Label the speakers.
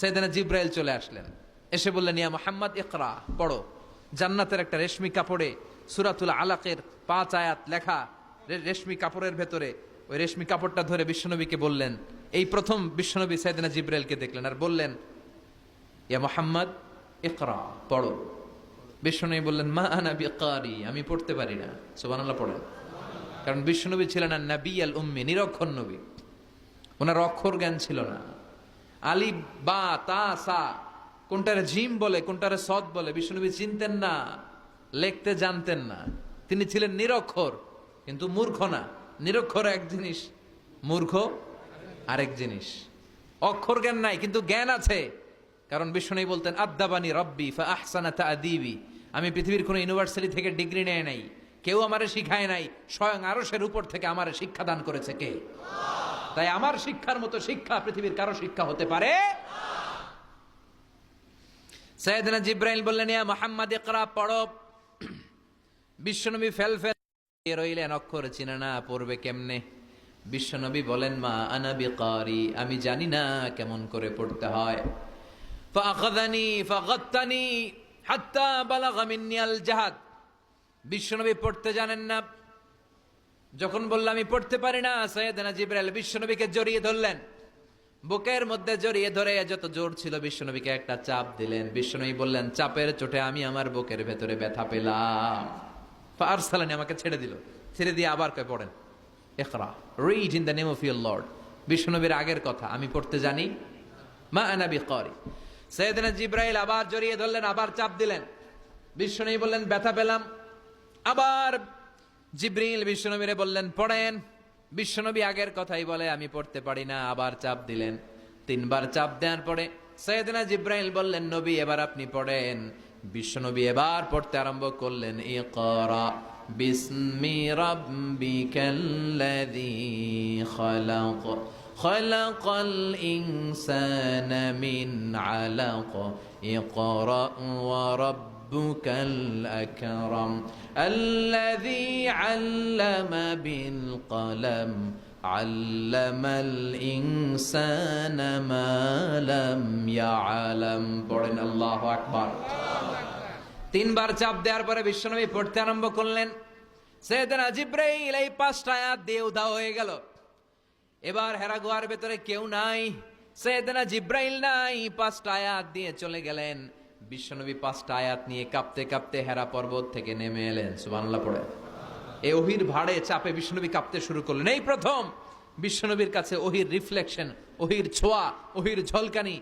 Speaker 1: সাইদানা জিব্রাইল চলে আসলেন। এসে বললেন, ইয়া মোহাম্মদ, ইকরা, পড়ো। জান্নাতের একটা রেশমি কাপড়ে সুরাতুল আলাকের পাঁচ আয়াত লেখা রেশমি কাপড়ের ভেতরে ওই রেশমি কাপড়টা ধরে বিশ্বনবীকে বললেন। এই প্রথম বিশ্বনবী সাইদানা জিব্রাইলকে দেখলেন আর বললেন, ইয়া মোহাম্মদ, ইকরা, পড়ো। বিশ্বনবী বললেন, মা আনা বিকারি, আমি পড়তে পারি না। সুবহানাল্লাহ পড়েন। কারণ বিশ্বনবী ছিলেন না নবী আল উম্মি, নিরক্ষর নবী। ওনার অক্ষর জ্ঞান ছিল না। আলি বা তা সা কোনটারে জিম বলে, কোনটারে সদ বলে, বিষ্ণুনবী চিনতেন না, লিখতে জানতেন না। তিনি ছিলেন নিরক্ষর, কিন্তু মূর্খ না। নিরক্ষর এক জিনিস, মূর্খ আরেক জিনিস। অক্ষর জ্ঞান নাই, কিন্তু জ্ঞান আছে। কারণ বিষ্ণু বলতেন, আদাবানি রব্বি, ফা আদিবি আমি পৃথিবীর কোনো ইউনিভার্সিটি থেকে ডিগ্রি নেয় নাই। কেউ আমারে শিখায় নাই, স্বয়ং আরশের উপর থেকে আমারে শিক্ষা দান করেছে কে? তাই আমার শিক্ষার মতো শিক্ষা পৃথিবীর কারও শিক্ষা হতে পারে সৈয়দনা জিব্রাইল বললেন, ইয়া মোহাম্মদ, ইকরা, পড়ো। বিশ্বনবী ফেল ফেল রইলেন, অক্ষর চিনে না, পড়বে কেমনে? বিশ্বনবী বলেন, মা আনা বিকারি, আমি জানি না কেমন করে পড়তে হয়। ফাখাযানি ফাগাত্তানি, হাত্তা বালাগা আল জাহাদ। বিশ্বনবী পড়তে জানেন না। যখন বললাম, আমি পড়তে পারি না, সৈয়দনা জিব্রাইল বিশ্বনবীকে জড়িয়ে ধরলেন। বুকের মধ্যে জড়িয়ে ধরে যত জোর ছিল বিশ্বনবীকে একটা চাপ দিলেন। বিশ্বনবী বললেন, চাপের চোটে আমি আমার বুকের ভেতরে ব্যথা পেলাম। ফারসালানি আমাকে ছেড়ে দিল। ছেড়ে দিয়ে আবার কয় পড়েন। ইকরা read in the name of your lord বিশ্বনবীর আগের কথা, আমি পড়তে জানি। মা আনা বিকারি। সৈয়দনা জিব্রাইল আবার জড়িয়ে ধরলেন, আবার চাপ দিলেন। বিশ্বনবী বললেন, ব্যথা পেলাম। আবার জিব্রিল বিশ্বনবীরে বললেন পড়েন বিশ্বনবী আগের কথাই বলে আমি পড়তে পারি না আবার চাপ দিলেন তিনবার চাপ দেওয়ার পরে সৈয়দনা জিব্রাইল বললেন নবী এবার আপনি পড়েন বিশ্বনবী এবার পড়তে আরম্ভ করলেন ইকরা বিসমি রাব্বিকাল্লাযী খালাক خلق الإنسان من علق اقرأ وربك الأكرم الذي علم بالقلم علم الإنسان ما لم يعلم পড়েন আল্লাহু আকবার তিনবার চাপ দেওয়ার পরে বিশ্বনবী পড়তে আরম্ভ করলেন সৈয়দনা জিব্রাইল এই পাঁচটা আয়াত দিয়ে উধাও হয়ে গেল এবার হেরা গুহার ভেতরে কেউ নাই সৈয়দনা জিব্রাইল নাই পাঁচটা আয়াত দিয়ে চলে গেলেন বিশ্বনবী পাঁচটা আয়াত নিয়ে কাঁপতে কাঁপতে হেরা পর্বত থেকে নেমে এলেন। সুবানলা পড়ে। এই অহির ভাড়ে চাপে বিশ্বনবী কাঁপতে শুরু করলেন। এই প্রথম! বিশ্বনবীর কাছে অহির রিফ্লেকশন অহির ছোঁয়া অহির ঝলকানি